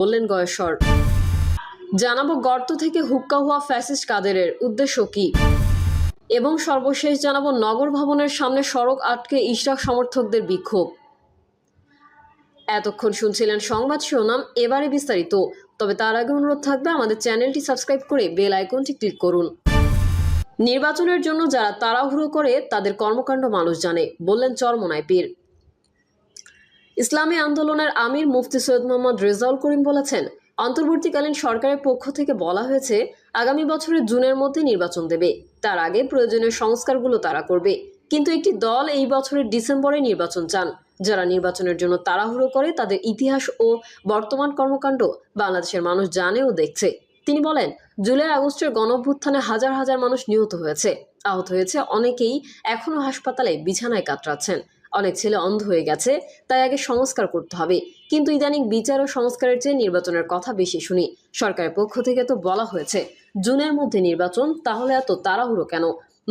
বললেন গয়েশ্বর। জানাব গর্ত থেকে হুক্কা হওয়া ফ্যাসিস্ট কাদেরের উদ্দেশ্য কি? এবং সর্বশেষ জানাব নগর ভবনের সামনে সড়ক আটকে ইশরাক সমর্থকদের বিক্ষোভ। এতক্ষণ শুনছিলেন সংবাদ শিরোনাম, এবারে বিস্তারিত। তবে তার আগে অনুরোধ থাকবে আমাদের চ্যানেলটি সাবস্ক্রাইব করে বেল আইকনটি ক্লিক করুন। নির্বাচনের জন্য যারা তাড়াহুড়ো করে, তাদের কর্মকাণ্ড মানুষ জানে, বললেন চরমনায় পীর। ইসলামী আন্দোলনের আমির মুফতি সৈয়দ মোহাম্মদ রেজাউল করিম বলেছেন, অন্তর্বর্তীকালীন সরকারের পক্ষ থেকে বলা হয়েছে, আগামী বছরের জুনের মধ্যে নির্বাচন দেবে। তার আগে প্রয়োজনীয় সংস্কারগুলো তারা করবে। কিন্তু একটি দল এই বছরের ডিসেম্বরে নির্বাচন চান। যারা নির্বাচনের জন্য তাড়াহুড়ো করে, তাদের ইতিহাস ও বর্তমান কর্মকাণ্ড বাংলাদেশের মানুষ জানে ও দেখছে। তিনি বলেন, জুলাই আগস্টের গণঅভ্যুত্থানে হাজার হাজার মানুষ নিহত হয়েছে। আহত হয়েছে অনেকেই এখনও হাসপাতালে বিছানায় কাতরাচ্ছেন। অনেক ছেলে অন্ধ হয়ে গেছে, তাই আগে সংস্কার করতে হবে। কিন্তু ইদানিং বিচার ও সংস্কারের চেয়ে নির্বাচনের কথা বেশি শুনি। সরকারের পক্ষ থেকে তো বলা হয়েছে, জুনের মধ্যে নির্বাচন, তাহলে এত তাড়াহুড়ো কেন?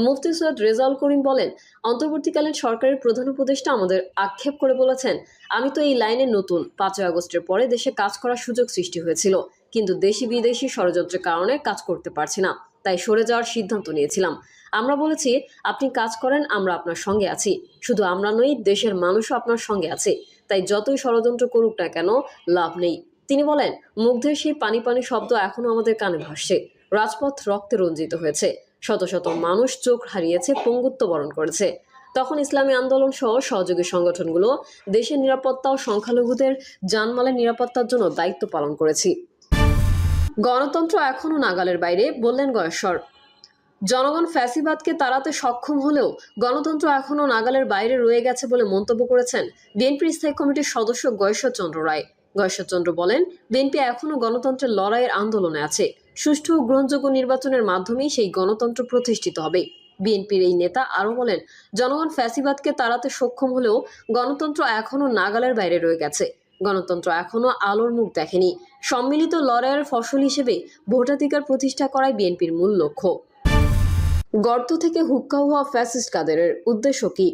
মুফতি সৈয়দ রেজাউল করিম বলেন, অন্তর্বর্তীকালীন সরকারের প্রধান উপদেষ্টা আমাদের আক্ষেপ করে বলেছেন, আমি তো এই লাইনে নতুন। পাঁচই আগস্টের পরে দেশে কাজ করার সুযোগ সৃষ্টি হয়েছিল, কিন্তু দেশি বিদেশি ষড়যন্ত্রের কারণে কাজ করতে পারছি না, তাই সরে যাওয়ার সিদ্ধান্ত নিয়েছিলাম। আমরা বলেছি, আপনি কাজ করেন, আমরা আপনার সঙ্গে আছি। শুধু আমরা নই, দেশের মানুষও আপনার সঙ্গে আছে। তাই যতই ষড়যন্ত্র করুক না কেন, লাভ নেই। তিনি বলেন, মুগ্ধের সেই পানি পানি শব্দ এখনও আমাদের কানে ভাসছে। রাজপথ রক্তে রঞ্জিত হয়েছে। শত শত মানুষ চোখ হারিয়েছে, পঙ্গুত্ব বরণ করেছে। তখন ইসলামী আন্দোলন সহ সহযোগী সংগঠনগুলো দেশের নিরাপত্তা ও সংখ্যালঘুদের জানমালের নিরাপত্তার জন্য দায়িত্ব পালন করেছি। গণতন্ত্র এখনও নাগালের বাইরে, বললেন গয়েশ্বর। জনগণ ফ্যাসিবাদকে তাড়াতে সক্ষম হলেও গণতন্ত্র এখনও নাগালের বাইরে রয়ে গেছে বলে মন্তব্য করেছেন বিএনপির স্থায়ী কমিটির সদস্য গয়েশ্বরচন্দ্র রায়। গয়েশ্বরচন্দ্র বলেন, বিএনপি এখনও গণতন্ত্রের লড়াইয়ের আন্দোলনে আছে। সুষ্ঠু ও গ্রহণযোগ্য নির্বাচনের মাধ্যমেই সেই গণতন্ত্র প্রতিষ্ঠিত হবে। বিএনপির এই নেতা আরও বলেন, জনগণ ফ্যাসিবাদকে তাড়াতে সক্ষম হলেও গণতন্ত্র এখনও নাগালের বাইরে রয়ে গেছে। গণতন্ত্র এখনও আলোর মুখ দেখেনি। সম্মিলিত লড়াইয়ের ফসল হিসেবে ভোটাধিকার প্রতিষ্ঠা করাই বিএনপির মূল লক্ষ্য। গর্ত থেকে হুক্কা হওয়া ফ্যাসিস্ট কাদেরের উদ্দেশ্য কি?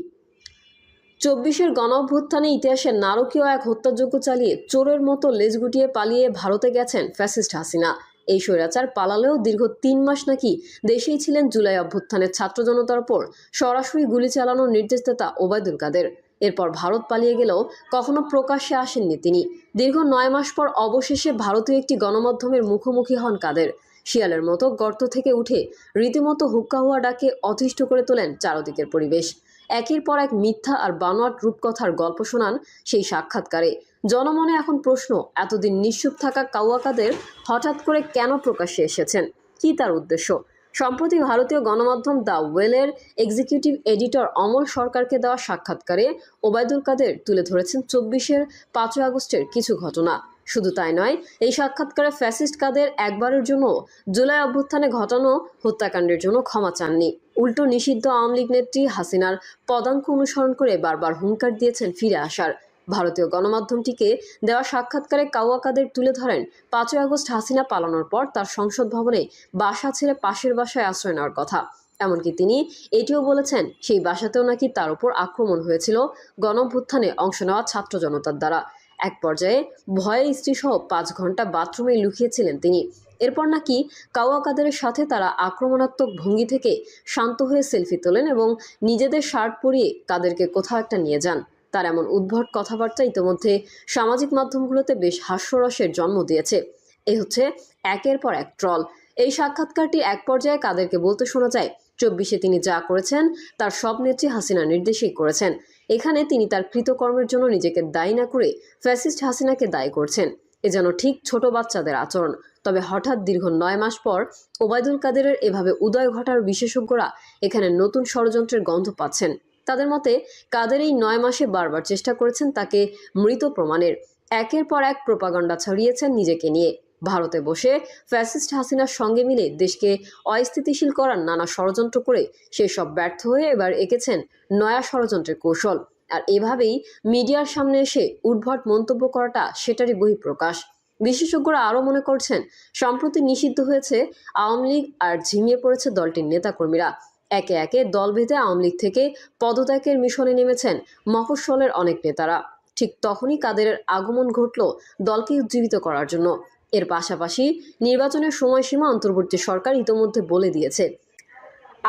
চব্বিশের গণ অভ্যুত্থানে ইতিহাসের নারকীয় এক হত্যাযজ্ঞ চালিয়ে চোরের মতো লেজ গুটিয়ে পালিয়ে ভারতে গেছেন ফ্যাসিস্ট হাসিনা। এই স্বৈরাচার পালালেও দীর্ঘ তিন মাস নাকি দেশেই ছিলেন জুলাই অভ্যুত্থানের ছাত্র জনতার উপর সরাসরি গুলি চালানোর নির্দেশদাতা ওবায়দুল কাদের। এরপর ভারত পালিয়ে গেলেও কখনো প্রকাশ্যে আসেননি তিনি। দীর্ঘ নয় মাস পর অবশেষে ভারতীয় একটি গণমাধ্যমের মুখোমুখি হন কাদের। শিয়ালের মতো গর্ত থেকে উঠে রীতিমতো হুক্কা হওয়া ডাকে অতিষ্ঠ করে তোলেন চারদিকের পরিবেশ। একের পর এক মিথ্যা আর বানোয়াট রূপকথার গল্প শোনান সেই সাক্ষাৎকারে। জনমনে এখন প্রশ্ন, এতদিন নিশ্চুপ থাকা কাউয়াকাদের হঠাৎ করে কেন প্রকাশ্যে এসেছেন? কী তার উদ্দেশ্য? সম্প্রতি ভারতীয় গণমাধ্যম দ্য ওয়েলের এক্সিকিউটিভ এডিটর অমল সরকারকে দেওয়া সাক্ষাৎকারে ওবায়দুল কাদের তুলে ধরেছেন চব্বিশের পাঁচই আগস্টের কিছু ঘটনা। শুধু তাই নয়, এই সাক্ষাৎকারে ফ্যাসিস্ট কাদের একবারের জন্য জুলাই অভ্যুত্থানে ঘটানো হত্যাকাণ্ডের জন্য ক্ষমা চাননি। উল্টো নিষিদ্ধ আওয়ামী লীগ নেত্রী হাসিনার পদাঙ্ক অনুসরণ করে বারবার হুঙ্কার দিয়েছেন ফিরে আসার। ভারতীয় গণমাধ্যমটিকে দেওয়া সাক্ষাৎকারে কাউয়া কাদের তুলে ধরেন, পাঁচই আগস্ট হাসিনা পালানোর পর তার সংসদ ভবনে বাসা ছেড়ে পাশের বাসায় আশ্রয় নেওয়ার কথা। এমনকি তিনি এটিও বলেছেন, সেই বাসাতেও নাকি তার উপর আক্রমণ হয়েছিল গণভ্যুত্থানে অংশ নেওয়া ছাত্র জনতার দ্বারা। এক পর্যায়ে ভয়ে স্ত্রীসহ পাঁচ ঘণ্টা বাথরুমে লুকিয়েছিলেন তিনি। এরপর নাকি কাওয়া কাদেরের সাথে তারা আক্রমণাত্মক ভঙ্গি থেকে শান্ত হয়ে সেলফি তোলেন এবং নিজেদের শার্ট পরিয়ে কাদেরকে কোথাও একটা নিয়ে যান। তার এমন উদ্ভট কথাবার্তা ইতিমধ্যে সামাজিক মাধ্যমগুলোতে বেশ হাস্যরসের জন্ম দিয়েছে। এ হচ্ছে একের পর এক ট্রল। এই সাক্ষাৎকারটি এক পর্যায়ে কাদেরকে বলতে শোনা যায় চব্বিশে তিনি যা করেছেন, তার সব নেত্রী হাসিনা নির্দেশেই করেছেন। এখানে তিনি তার কৃতকর্মের জন্য নিজেকে দায়ী না করে ফ্যাসিস্ট হাসিনাকে দায়ী করছেন। এ যেন ঠিক ছোট বাচ্চাদের আচরণ। তবে হঠাৎ দীর্ঘ নয় মাস পর ওবায়দুল কাদেরের এভাবে উদয় ঘটার বিশেষজ্ঞরা এখানে নতুন ষড়যন্ত্রের গন্ধ পাচ্ছেন। তাদের মতে, কাদের এই নয় মাসে বারবার চেষ্টা করেছেন তাকে মৃত প্রমাণের। একের পর এক প্রোপাগান্ডা ছড়িয়েছেন নিজেকে নিয়ে। ভারতে বসে ফ্যাসিস্ট হাসিনার সঙ্গে মিলে দেশকে অস্থিতিশীল করার নানা ষড়যন্ত্র করে সেসব ব্যর্থ হয়ে এবার এঁকেছেন নয়া ষড়যন্ত্রের কৌশল। আর এভাবেই মিডিয়ার সামনে এসে উদ্ভট মন্তব্য করাটা সেটারই বহিঃপ্রকাশ। বিশেষজ্ঞরা আরও মনে করছেন, সম্প্রতি নিষিদ্ধ হয়েছে আওয়ামী লীগ আর ঝিমিয়ে পড়েছে দলটির নেতাকর্মীরা। একে একে দল ভেদে আওয়ামী লীগ থেকে পদত্যাগের মিশনে নেমেছেন মফস্বলের অনেক নেতারা। ঠিক তখনই কাদেরের আগমন ঘটল দলকে উজ্জীবিত করার জন্য। এর পাশাপাশি নির্বাচনের সময়সীমা অন্তর্বর্তী সরকার ইতোমধ্যে বলে দিয়েছে।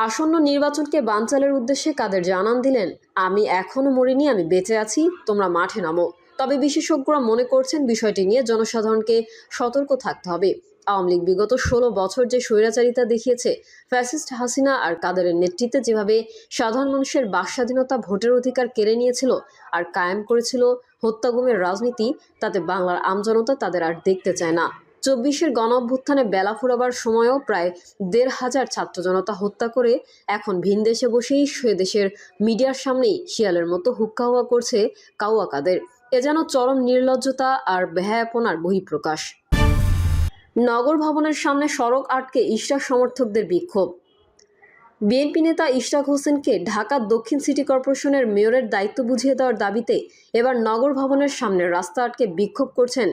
আসন্ন নির্বাচনকে বানচালের উদ্দেশ্যে কাদের জানান দিলেন, আমি এখনও মরিনি, আমি বেঁচে আছি, তোমরা মাঠে নামো। তবে বিশেষজ্ঞরা মনে করছেন বিষয়টি নিয়ে জনসাধারণকে সতর্ক থাকতে হবে। আওয়ামী লীগ বিগত ষোলো বছর যে স্বৈরাচারিতা দেখিয়েছে, ফ্যাসিস্ট হাসিনা আর কাদেরের নেতৃত্বে যেভাবে সাধারণ মানুষের বাক স্বাধীনতা ভোটের অধিকার কেড়ে নিয়েছিল আর কায়েম করেছিল হত্যাগুমের রাজনীতি, তাতে বাংলার আমজনতা তাদের আর দেখতে চায় না। চব্বিশের গণ অভ্যুত্থানে বেলা ফুরাবার সময়ও প্রায় দেড় হাজার ছাত্র জনতা হত্যা করে এখন ভিন দেশে বসেই সে দেশের মিডিয়ার সামনেই শিয়ালের মতো হুক্কা হুয়া করছে কাউয়া কাদের। এ যেন চরম নির্লজ্জতা আর ব্যয়াপনার বহিঃপ্রকাশ। নগর ভবনের সামনে সড়ক আটকে ইশরাক সমর্থকদের বিক্ষোভ। বিএনপি নেতা ইশরাক হোসেনকে ঢাকা দক্ষিণ সিটি কর্পোরেশনের মেয়রের দায়িত্ব বুঝিয়ে দেওয়ার দাবিতে এবার নগর ভবনের সামনে রাস্তা আটকে বিক্ষোভ করছেন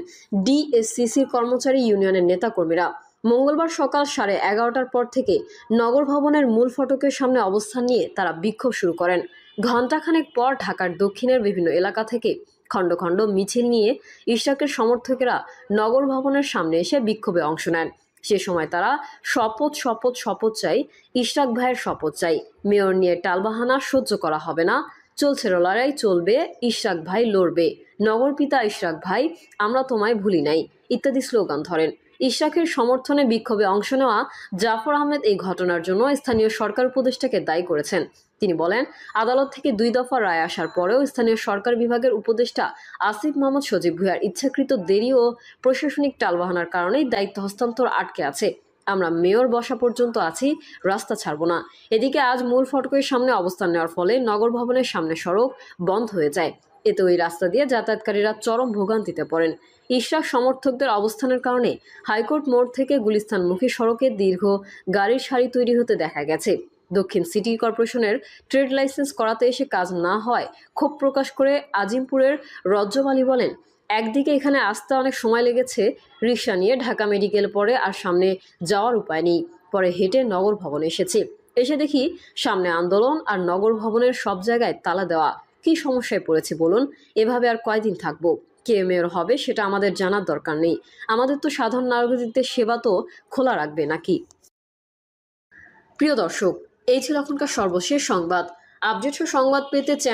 ডিএসসিসির কর্মচারী ইউনিয়নের নেতাকর্মীরা। মঙ্গলবার সকাল সাড়ে এগারোটার পর থেকে নগর ভবনের মূল ফটকের সামনে অবস্থান নিয়ে তারা বিক্ষোভ শুরু করেন। ঘণ্টাখানেক পর ঢাকার দক্ষিণের বিভিন্ন এলাকা থেকে খণ্ড খণ্ড মিছিল নিয়ে ইশরাকের সমর্থকেরা নগর ভবনের সামনে এসে বিক্ষোভে অংশ নেন। সে সময় তারা শপথ শপথ শপথ চাই ইশরাক ভাইয়ের শপথ চাই। মেয়র নিয়ে টালবাহানা, সহ্য করা হবে না। চলছে লড়াই, চলবে ইশরাক ভাই লড়বে। নগর পিতা ইশরাক ভাই, আমরা তোমায় ভুলি নাই, ইত্যাদি স্লোগান ধরেন। ইশরাকের সমর্থনে বিক্ষোভে অংশ নেওয়া জাফর আহমেদ এই ঘটনার জন্য স্থানীয় সরকার উপদেষ্টাকে দায়ী করেছেন। তিনি বলেন, আদালত থেকে দুই দফা রায় আসার পরেও স্থানীয় সরকার বিভাগের উপদেষ্টা আসিফ মোহাম্মদ সজীব ভুইয়ার ইচ্ছাকৃত দেরি ও প্রশাসনিক টালবাহানার কারণেই দায়িত্ব হস্তান্তর আটকে আছে। আমরা মেয়র বসা পর্যন্ত আছি, রাস্তা ছাড়ব না। এদিকে আজ মূল ফটকের সামনে অবস্থান নেওয়ার ফলে নগর ভবনের সামনে সড়ক বন্ধ হয়ে যায়। এতে ওই রাস্তা দিয়ে যাতায়াতকারীরা চরম ভোগান্তিতে পড়েন। ইশরাক সমর্থকদের অবস্থানের কারণে হাইকোর্ট মোড় থেকে গুলিস্তানমুখী সড়কে দীর্ঘ গাড়ির সারি তৈরি হতে দেখা গেছে। দক্ষিণ সিটি কর্পোরেশনের ট্রেড লাইসেন্স করাতে এসে কাজ না হয়, ক্ষোভ প্রকাশ করে আজিমপুরের রজ্জব বলেন, একদিকে এখানে আসতে অনেক সময় লেগেছে, রিক্সা নিয়ে ঢাকা মেডিকেল পরে আর সামনে যাওয়ার উপায় নেই, পরে হেঁটে নগর ভবনে এসেছি। এসে দেখি সামনে আন্দোলন আর নগর ভবনের সব জায়গায় তালা দেওয়া। কী সমস্যায় পড়েছে বলুন? এভাবে আর কয়দিন থাকব? কে মেয়র হবে সেটা আমাদের জানার দরকার নেই। আমাদের তো সাধারণ নাগরিকদের সেবা তো খোলা রাখবে নাকি? প্রিয় দর্শক এই ছিল এখনকার সর্বশেষ সংবাদ। আপডেট সংবাদ পেতে চ্যানেল